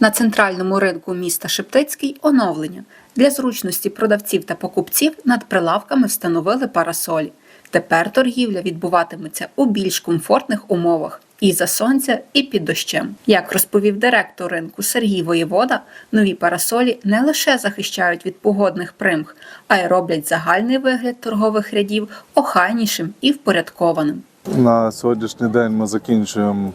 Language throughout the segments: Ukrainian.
На центральному ринку міста Шептицький оновлення. Для зручності продавців та покупців над прилавками встановили парасолі. Тепер торгівля відбуватиметься у більш комфортних умовах і за сонця, і під дощем. Як розповів директор ринку Сергій Воєвода, нові парасолі не лише захищають від погодних примх, а й роблять загальний вигляд торгових рядів охайнішим і впорядкованим. На сьогоднішній день ми закінчуємо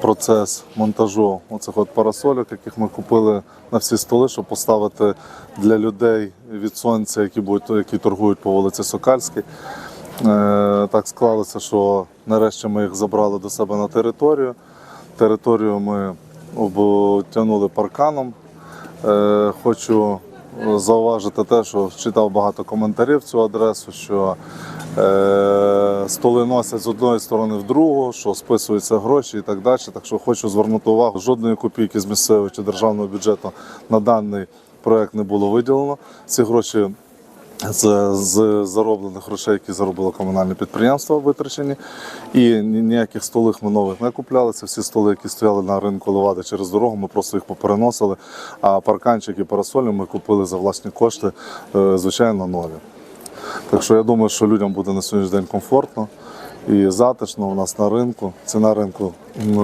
процес монтажу оцих от парасольок, яких ми купили на всі столи, щоб поставити для людей від сонця, які будуть які торгують по вулиці Сокальській. Е, так склалося, що нарешті ми їх забрали до себе на територію. Територію ми обтягнули парканом. Е, хочу зауважити те, що читав багато коментарів цю адресу, що е, столи носять з одної сторони в другу, що списуються гроші і так далі. Так що хочу звернути увагу, жодної копійки з місцевого чи державного бюджету на даний проект не було виділено. Ці гроші з, з зароблених грошей, які заробило комунальне підприємство, витрачені. І ніяких столих ми нових не купляли. Це всі столи, які стояли на ринку Левади через дорогу, ми просто їх попереносили. А парканчики, парасолі ми купили за власні кошти, е, звичайно, нові. Так що я думаю, що людям буде на сьогоднішній день комфортно і затишно у нас на ринку. Ціна ринку,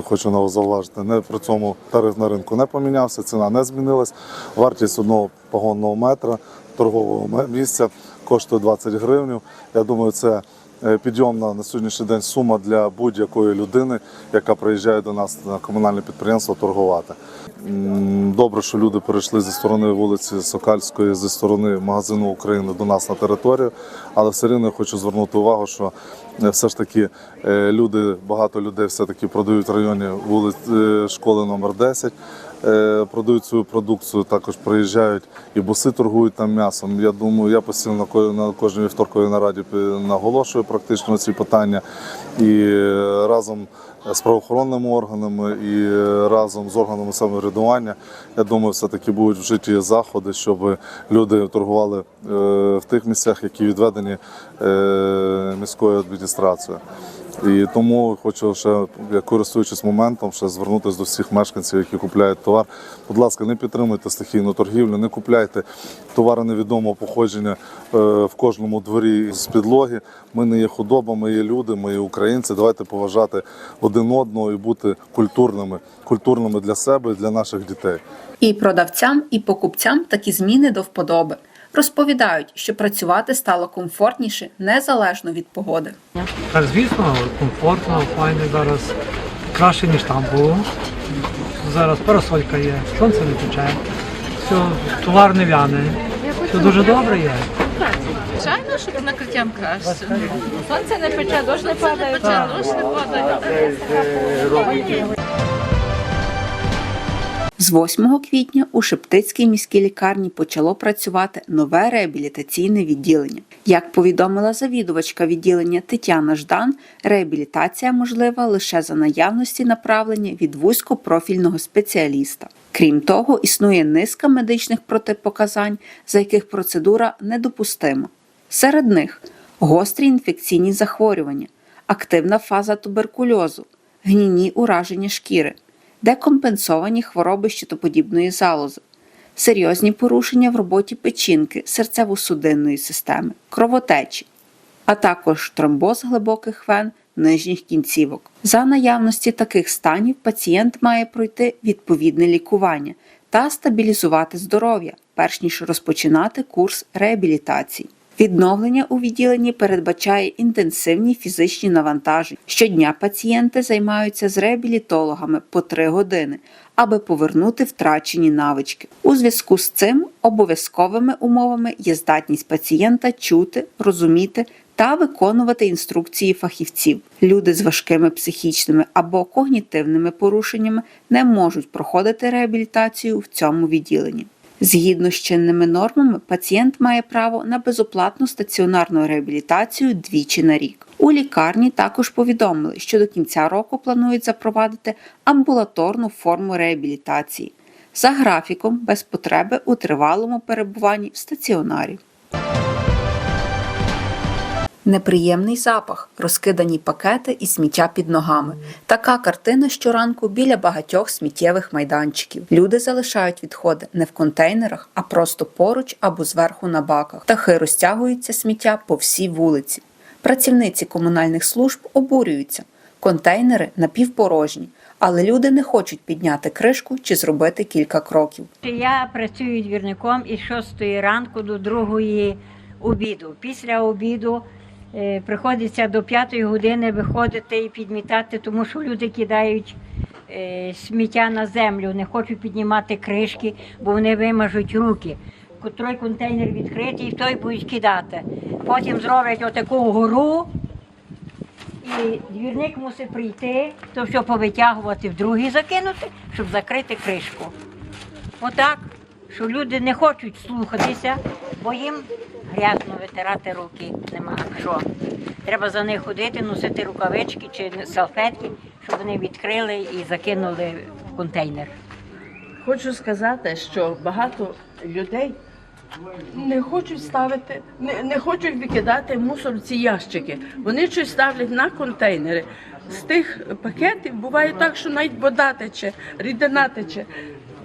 хочу на- зауважити, не при цьому тариф на ринку не помінявся, ціна не змінилась. Вартість одного погонного метра торгового місця коштує 20 гривень. Я думаю, це підйомна на сьогоднішній день сума для будь-якої людини, яка приїжджає до нас на комунальне підприємство торгувати. Добре, що люди перейшли зі сторони вулиці Сокальської, зі сторони магазину України до нас на територію, але все рівно хочу звернути увагу, що е, все ж таки е, люди, багато людей все-таки продають в районі вулиць е, школи номер 10 е, продають свою продукцію, також приїжджають і буси торгують там м'ясом. Я думаю, я постійно на кожній вівторковій нараді наголошую практично ці питання і е, разом з правоохоронними органами і е, разом з органами самоврядування. Я думаю, все-таки будуть вжиті заходи, щоб люди торгували е, в тих місцях, які відведені е, міською адміністрацією. І тому хочу ще, користуючись моментом, ще звернутися до всіх мешканців, які купляють товар. Будь ласка, не підтримуйте стихійну торгівлю, не купляйте товари невідомого походження е, в кожному дворі з підлоги. Ми не є худоба, ми є люди, ми є українці. Давайте поважати один одного і бути культурними, культурними для себе і для наших дітей. І продавцям, і покупцям такі зміни до вподоби. Розповідають, що працювати стало комфортніше незалежно від погоди. Так, звісно, комфортно, файно зараз. Краще, ніж там було. Зараз парасолька є, сонце не пече, все, товар не вяне. Все дуже добре є. Звичайно, що накриттям краще. Сонце не пече, дощ не падає. Пече, дощ не падає. З 8 квітня у Шептицькій міській лікарні почало працювати нове реабілітаційне відділення. Як повідомила завідувачка відділення Тетяна Ждан, реабілітація можлива лише за наявності направлення від вузькопрофільного спеціаліста. Крім того, існує низка медичних протипоказань, за яких процедура недопустима. Серед них гострі інфекційні захворювання, активна фаза туберкульозу, гнійні ураження шкіри, декомпенсовані хвороби щитоподібної залози, серйозні порушення в роботі печінки, серцево-судинної системи, кровотечі, а також тромбоз глибоких вен нижніх кінцівок. За наявності таких станів пацієнт має пройти відповідне лікування та стабілізувати здоров'я, перш ніж розпочинати курс реабілітації. Відновлення у відділенні передбачає інтенсивні фізичні навантаження. Щодня пацієнти займаються з реабілітологами по 3 години, аби повернути втрачені навички. У зв'язку з цим обов'язковими умовами є здатність пацієнта чути, розуміти та виконувати інструкції фахівців. Люди з важкими психічними або когнітивними порушеннями не можуть проходити реабілітацію в цьому відділенні. Згідно з чинними нормами, пацієнт має право на безоплатну стаціонарну реабілітацію двічі на рік. У лікарні також повідомили, що до кінця року планують запровадити амбулаторну форму реабілітації за графіком без потреби у тривалому перебуванні в стаціонарі. Неприємний запах, розкидані пакети і сміття під ногами. Така картина щоранку біля багатьох сміттєвих майданчиків. Люди залишають відходи не в контейнерах, а просто поруч або зверху на баках. Птахи розтягуються сміття по всій вулиці. Працівниці комунальних служб обурюються. Контейнери напівпорожні, але люди не хочуть підняти кришку чи зробити кілька кроків. Я працюю двірником із 6 ранку до 2 обіду. Після обіду приходиться до 5 години виходити і підмітати, тому що люди кидають е, сміття на землю, не хочуть піднімати кришки, бо вони вимажуть руки. Той контейнер відкритий, той будуть кидати. Потім зроблять отаку гору, і двірник мусить прийти, то все повитягувати в другий закинути, щоб закрити кришку. Отак, що люди не хочуть слухатися, бо їм грязно витирати руки. Нема що. Треба за них ходити, носити рукавички чи салфетки, щоб вони відкрили і закинули в контейнер. Хочу сказати, що багато людей не хочуть ставити, не, не хочуть викидати мусор в ці ящики. Вони щось ставлять на контейнери. З тих пакетів буває так, що навіть вода тече, рідина тече.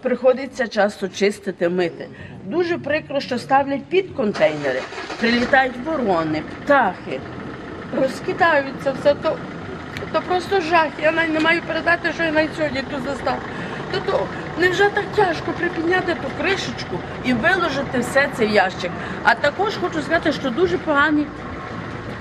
Приходиться часто чистити, мити. Дуже прикро, що ставлять під контейнери. Прилітають ворони, птахи, розкидаються все то. То просто жах. Я навіть не маю передати, що я навіть сьогодні тут застав. То, то невже так тяжко припідняти ту кришечку і виложити все це в ящик. А також хочу сказати, що дуже погані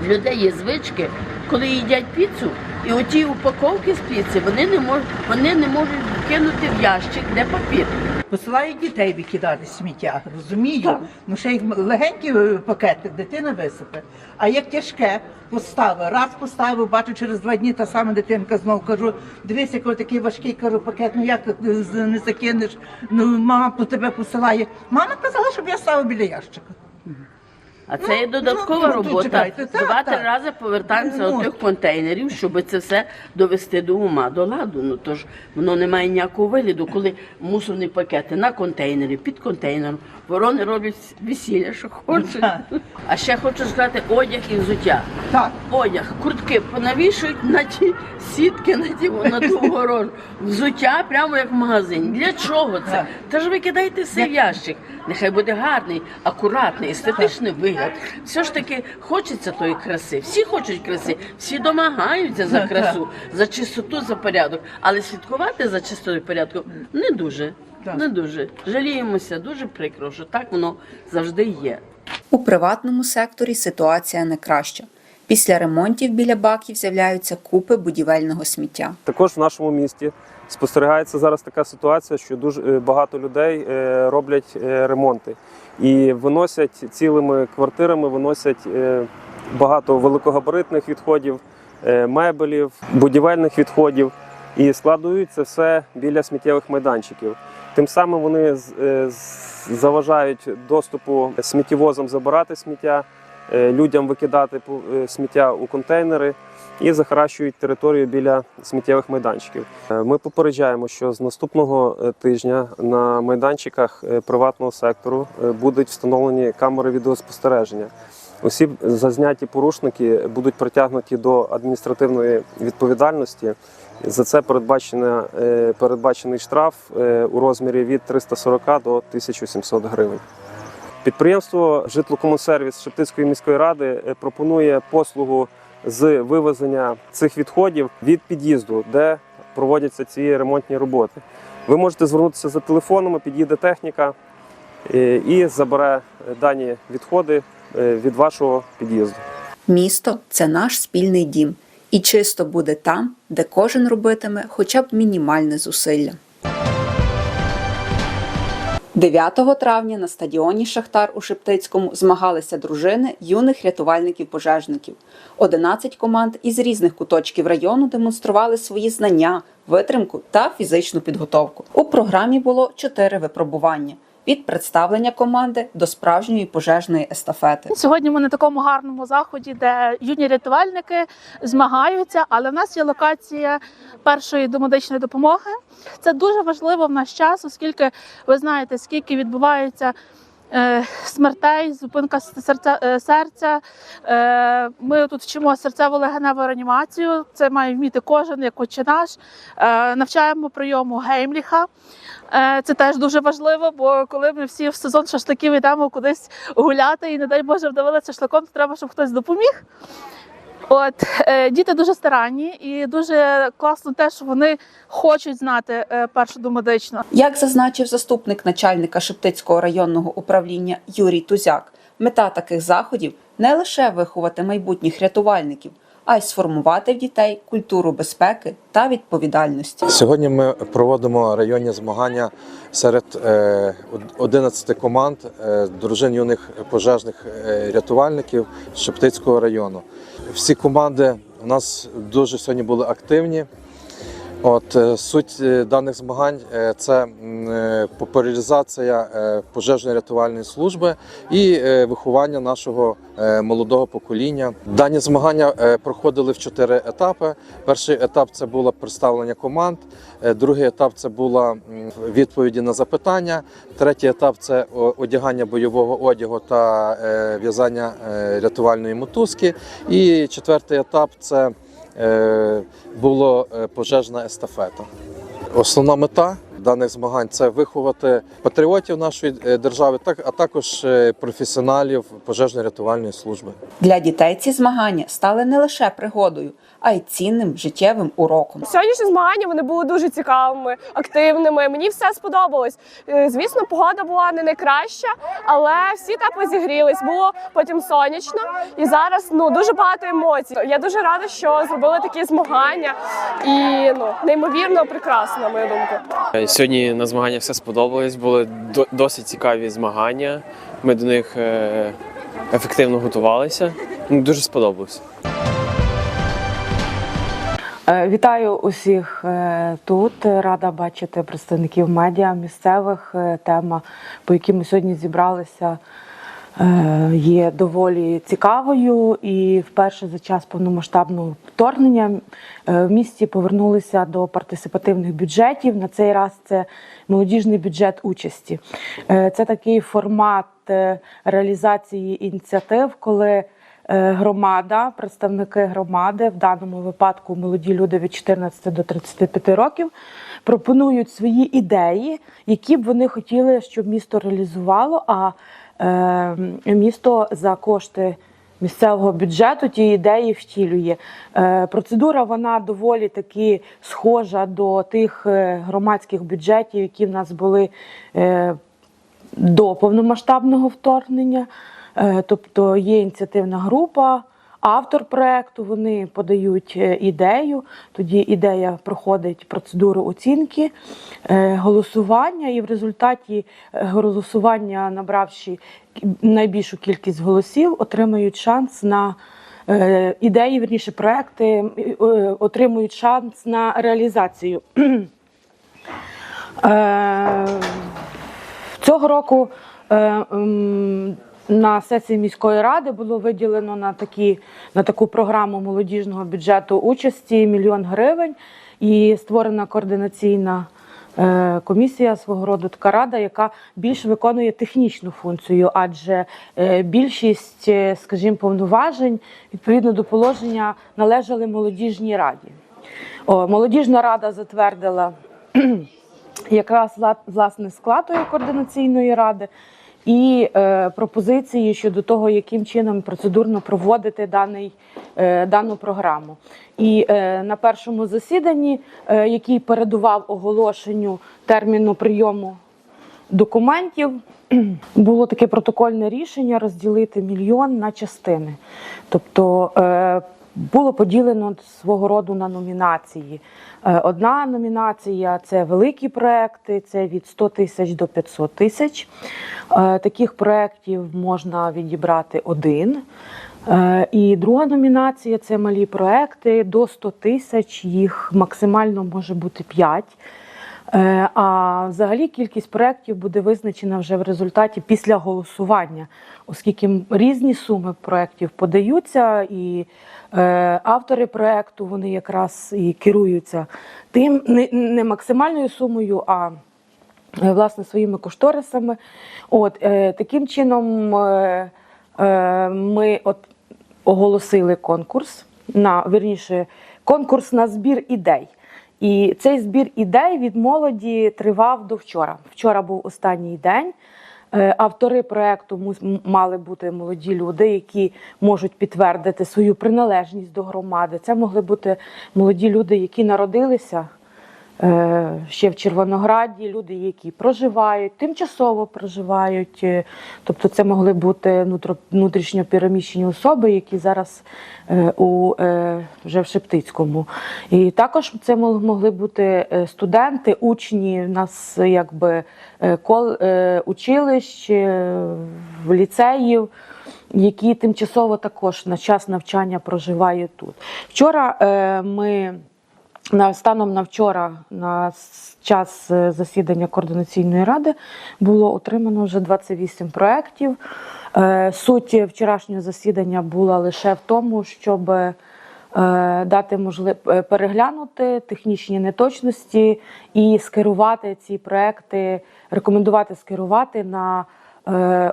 людей є звички, коли їдять піцу, і оті упаковки з піци вони не можуть, вони не можуть кинути в ящик, де папір. Посилають дітей викидати сміття, розумію. Так. Ну ще як легенькі е, пакети, дитина висипе. А як тяжке, поставив, раз поставив, бачу через два дні та сама дитинка знову кажу, дивись, який такий важкий кажу пакет, ну як е, не закинеш? Ну мама по тебе посилає. Мама казала, щоб я ставив біля ящика. А це є додаткова ну, тут робота. чекайте, так, Два-три так. рази повертаємося Ну, до тих контейнерів, щоб це все довести до ума, до ладу. Ну тож воно не має ніякого вигляду, коли мусорні пакети на контейнері, під контейнером. Ворони роблять весілля, що хочуть. А ще хочу сказати одяг і взуття. Так. Одяг, куртки понавішують на ті сітки, на ті на ту огорожу. Взуття прямо як в магазині. Для чого це? Та ж ви кидайте все в ящик. Нехай буде гарний, акуратний, естетичний вигляд. Все ж таки хочеться тої краси. Всі хочуть краси, всі домагаються за красу, за чистоту, за порядок. Але слідкувати за чистотою і порядком не дуже. Не дуже. Жаліємося, дуже прикро, що так воно завжди є. У приватному секторі ситуація не краща. Після ремонтів біля баків з'являються купи будівельного сміття. Також в нашому місті спостерігається зараз така ситуація, що дуже е, багато людей е, роблять е, ремонти. І виносять цілими квартирами, виносять багато великогабаритних відходів, мебелів, будівельних відходів. І складують це все біля сміттєвих майданчиків. Тим самим вони заважають доступу сміттєвозам забирати сміття, людям викидати сміття у контейнери і захаращують територію біля сміттєвих майданчиків. Е, Ми попереджаємо, що з наступного е, тижня на майданчиках е, приватного сектору будуть встановлені камери відеоспостереження. Усі зазняті порушники будуть притягнуті до адміністративної відповідальності. За це передбачений штраф у розмірі від 340 до 1700 гривень. Підприємство Житлокомунсервіс Шептицької міської ради пропонує послугу з вивезення цих відходів від під'їзду, де проводяться ці ремонтні роботи. Ви можете звернутися за телефоном, під'їде техніка е, і забере дані відходи е, від вашого під'їзду. Місто це наш спільний дім, і чисто буде там, де кожен робитиме хоча б мінімальне зусилля. 9 травня на стадіоні Шахтар у Шептицькому змагалися дружини юних рятувальників-пожежників. 11 команд із різних куточків району демонстрували свої знання, витримку та фізичну підготовку. У програмі було 4 випробування від представлення команди до справжньої пожежної естафети. Сьогодні ми на такому гарному заході, де юні рятувальники змагаються, але в нас є локація першої домедичної допомоги. Це дуже важливо в наш час, оскільки ви знаєте, скільки відбувається смертей, зупинка серця. е, серця. Е, Ми тут вчимо серцево-легеневу реанімацію. Це має вміти кожен, як отче наш. Е, Навчаємо прийому Геймліха. Е, Це теж дуже важливо, бо коли ми всі в сезон шашликів йдемо кудись гуляти і, не дай Боже, вдавилися шашликом, то треба, щоб хтось допоміг. От е, діти дуже старанні і дуже класно те, що вони хочуть знати е, першу домедичну. Як зазначив заступник начальника Шептицького районного управління Юрій Тузяк, мета таких заходів не лише виховати майбутніх рятувальників, а й сформувати в дітей культуру безпеки та відповідальності. Сьогодні ми проводимо районні змагання серед е, 11 команд е, дружин юних пожежних е, рятувальників Шептицького району. Всі команди у нас дуже сьогодні були активні. От е, суть е, даних змагань е, це популяризація е, пожежної рятувальної служби і виховання нашого молодого покоління. Дані змагання проходили в чотири етапи. Перший етап це було представлення команд, другий етап це була відповіді на запитання. Третій етап це одягання бойового одягу та в'язання рятувальної мотузки. І четвертий етап це була е, пожежна естафета. Основна мета даних змагань це виховати патріотів нашої е, держави, так а також е, професіоналів пожежно-рятувальної служби. Для дітей ці змагання стали не лише пригодою, а й цінним життєвим уроком. Сьогоднішні змагання вони були дуже цікавими, активними. Мені все сподобалось. Е, Звісно, погода була не найкраща, але всі тепло зігрілись. Було потім сонячно, і зараз ну дуже багато емоцій. Я дуже рада, що зробили такі змагання, і ну неймовірно прекрасно, на мою думку. Сьогодні на змаганнях все сподобалось, були досить цікаві змагання. Ми до них е, ефективно готувалися. Ну, Дуже сподобалось. Е, Вітаю усіх е, тут. Рада бачити представників медіа місцевих. Тема, по якій ми сьогодні зібралися, є доволі цікавою. І вперше за час повномасштабного вторгнення е, в місті повернулися до партисипативних бюджетів. На цей раз це молодіжний бюджет участі. Е, Це такий формат е, реалізації ініціатив, коли Е, громада, представники громади, в даному випадку молоді люди від 14 до 35 років, пропонують свої ідеї, які б вони хотіли, щоб місто реалізувало. А е, місто за кошти місцевого бюджету ті ідеї втілює. Е, процедура вона доволі таки схожа до тих е, громадських бюджетів, які в нас були. Е, до повномасштабного вторгнення. Е, Тобто є ініціативна група, автор проекту, вони подають е, ідею, тоді ідея проходить процедуру оцінки, е, голосування, і в результаті е, голосування, набравши найбільшу кількість голосів, отримають шанс на ідеї, верніше проекти, отримують шанс на реалізацію. Цього року на сесії міської ради було виділено на, такі, на таку програму молодіжного бюджету участі мільйон гривень і створена координаційна е, комісія свого роду така рада, яка більш виконує технічну функцію, адже е, більшість, е, скажімо, повноважень відповідно до положення належали молодіжній раді. О, молодіжна рада затвердила якраз власне склад координаційної ради і е, пропозиції щодо того, яким чином процедурно проводити даний, е, дану програму. І е, на першому засіданні, е, який передував оголошенню терміну прийому документів, було таке протокольне рішення розділити мільйон на частини. Тобто е, було поділено свого роду на номінації. Е, Одна номінація це великі проекти, це від 100 тисяч до 500 тисяч. Е, Таких проєктів можна відібрати один. Е, І друга номінація це малі проекти до 100 тисяч, їх максимально може бути 5. Е, А взагалі кількість проєктів буде визначена вже в результаті після голосування, оскільки різні суми проєктів подаються, і е, автори проєкту вони якраз і керуються тим не, максимальною сумою, а е, власне своїми кошторисами. От таким чином ми от оголосили конкурс на вірніше, конкурс на збір ідей. І цей збір ідей від молоді тривав до вчора. Вчора був останній день. Е, Автори проекту мали бути молоді люди, які можуть підтвердити свою приналежність до громади. Це могли бути молоді люди, які народилися ще в Червонограді, люди, які проживають, тимчасово проживають. е, Тобто це могли бути внутрішньо переміщені особи, які зараз е, у, е, вже в Шептицькому. І також це могли бути е, студенти, учні. У нас е, якби е, кол, е, училищ, е, в ліцеїв. Які тимчасово також на час навчання проживають тут. Вчора е, ми на станом на вчора, на час е, засідання координаційної ради, було отримано вже 28 проєктів. Е, Суть вчорашнього засідання була лише в тому, щоб е, дати можливість переглянути технічні неточності і скерувати ці проекти, рекомендувати скерувати на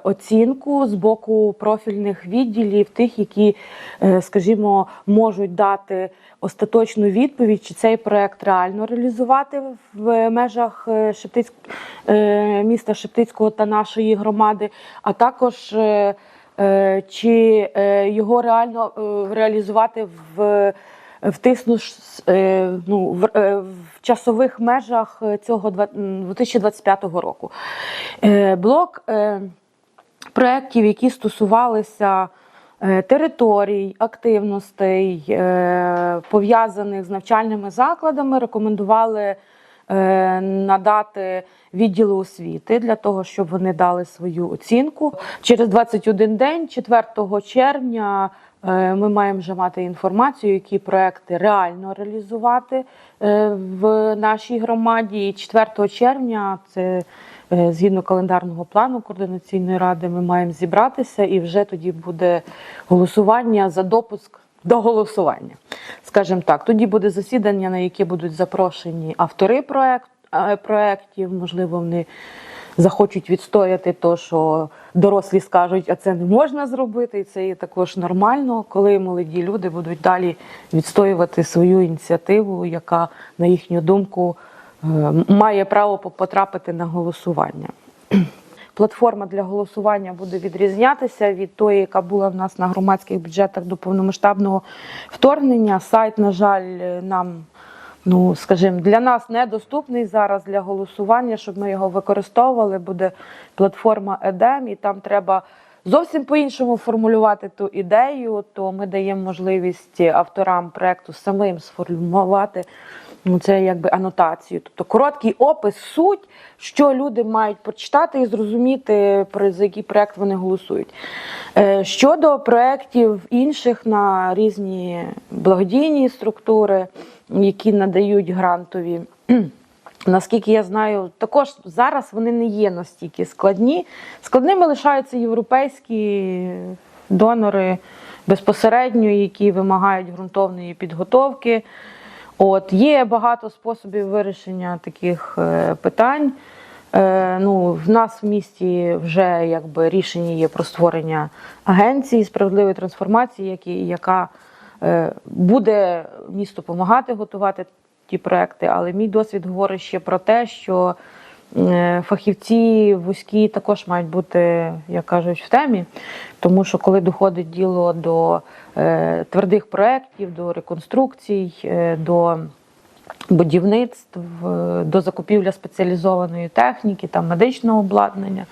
оцінку з боку профільних відділів, тих, які, е, скажімо, можуть дати остаточну відповідь, чи цей проект реально реалізувати в межах е, Шептиць, е, міста Шептицького та нашої громади, а також е, е, чи е, його реально е, реалізувати в втиснуш е, ну, в, е, в часових межах цього два- м, 2025 року. Е, Блок проєктів, які стосувалися територій, активностей, пов'язаних з навчальними закладами, рекомендували надати відділу освіти для того, щоб вони дали свою оцінку. Через 21 день, 4 червня, ми маємо вже мати інформацію, які проекти реально реалізувати е, в нашій громаді. І 4 червня це е, згідно календарного плану координаційної ради, ми маємо зібратися, і вже тоді буде голосування за допуск до голосування. Скажімо так, тоді буде засідання, на яке будуть запрошені автори е, проектів, можливо, вони захочуть відстояти то, що дорослі скажуть, а це не можна зробити, і це є також нормально, коли молоді люди будуть далі відстоювати свою ініціативу, яка, на їхню думку, е, має право потрапити на голосування. Платформа для голосування буде відрізнятися від тої, яка була в нас на громадських бюджетах до повномасштабного вторгнення. Сайт, на жаль, нам, ну скажімо, для нас недоступний зараз для голосування, щоб ми його використовували. Буде платформа EDEM, і там треба зовсім по-іншому формулювати ту ідею. То ми даємо можливість авторам проекту самим сформулювати ну, це якби анотацію. Тобто короткий опис, суть, що люди мають прочитати і зрозуміти, за який проект вони голосують. Е, Щодо проєктів інших на різні благодійні структури, які надають грантові. Наскільки я знаю, також зараз вони не є настільки складні. Складними лишаються європейські донори безпосередньо, які вимагають ґрунтовної підготовки. От є багато способів вирішення таких е, питань. Е, ну, в нас в місті вже якби рішення є про створення агенції справедливої трансформації, які, яка буде місту допомагати готувати ті проекти. Але мій досвід говорить ще про те, що е, фахівці вузькі також мають бути, як кажуть, в темі, тому що коли доходить діло до е, твердих проєктів, до реконструкцій, е, до будівництв, е, до закупівля спеціалізованої техніки, там медичного обладнання.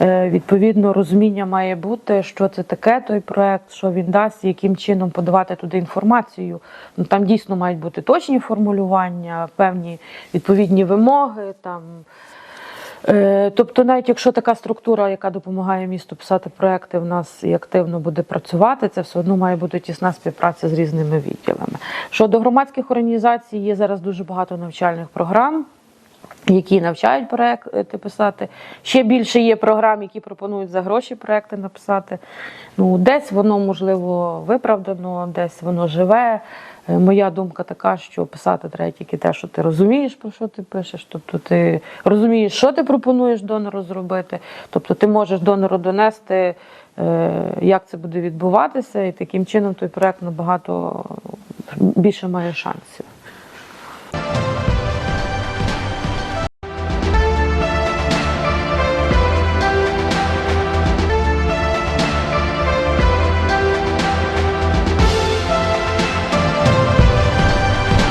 Е, Відповідно, розуміння має бути, що це таке той проект, що він дасть, яким чином подавати туди інформацію. Ну там дійсно мають бути точні формулювання, певні відповідні вимоги. Там. Е, Тобто, навіть якщо така структура, яка допомагає місту писати проекти, в нас і активно буде працювати, це все одно має бути тісна співпраця з різними відділами. Щодо громадських організацій, є зараз дуже багато навчальних програм. Які навчають проекти писати. Ще більше є програм, які пропонують за гроші проекти написати. Ну, десь воно можливо виправдано, десь воно живе. Е, Моя думка така, що писати треба тільки те, що ти розумієш, про що ти пишеш. Тобто ти розумієш, що ти пропонуєш донору зробити. Тобто ти можеш донору донести, е, як це буде відбуватися, і таким чином той проект набагато більше має шансів.